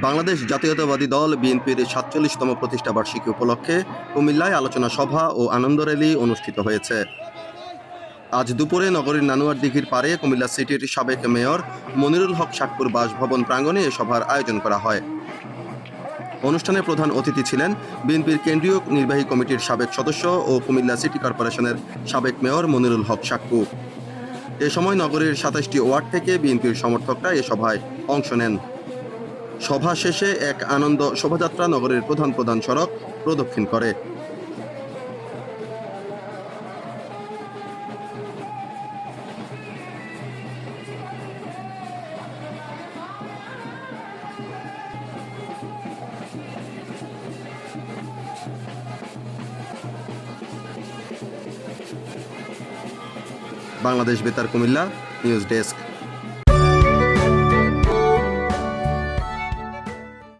বাংলাদেশ জাতীয়তাবাদী দল বিএনপির সাতচল্লিশতম প্রতিষ্ঠা বার্ষিকী উপলক্ষে কুমিল্লায় আলোচনা সভা ও আনন্দ র্যালি অনুষ্ঠিত হয়েছে। আজ দুপুরে নগরীর নানুয়ার দিঘির পারে কুমিল্লা সিটির সাবেক মেয়র মনিরুল হক সাকপুর বাসভবন প্রাঙ্গণে এ সভার আয়োজন করা হয়। অনুষ্ঠানে প্রধান অতিথি ছিলেন বিএনপির কেন্দ্রীয় নির্বাহী কমিটির সাবেক সদস্য ও কুমিল্লা সিটি কর্পোরেশনের সাবেক মেয়র মনিরুল হক সাক্কু এ সময় নগরীর সাতাশটি ওয়ার্ড থেকে বিএনপির সমর্থকরা এ সভায় অংশ নেন। সভা শেষে এক আনন্দ শোভাযাত্রা নগরের প্রধান প্রধান সড়ক প্রদক্ষিণ করে। বাংলাদেশ বেতার কুমিল্লা নিউজ ডেস্ক।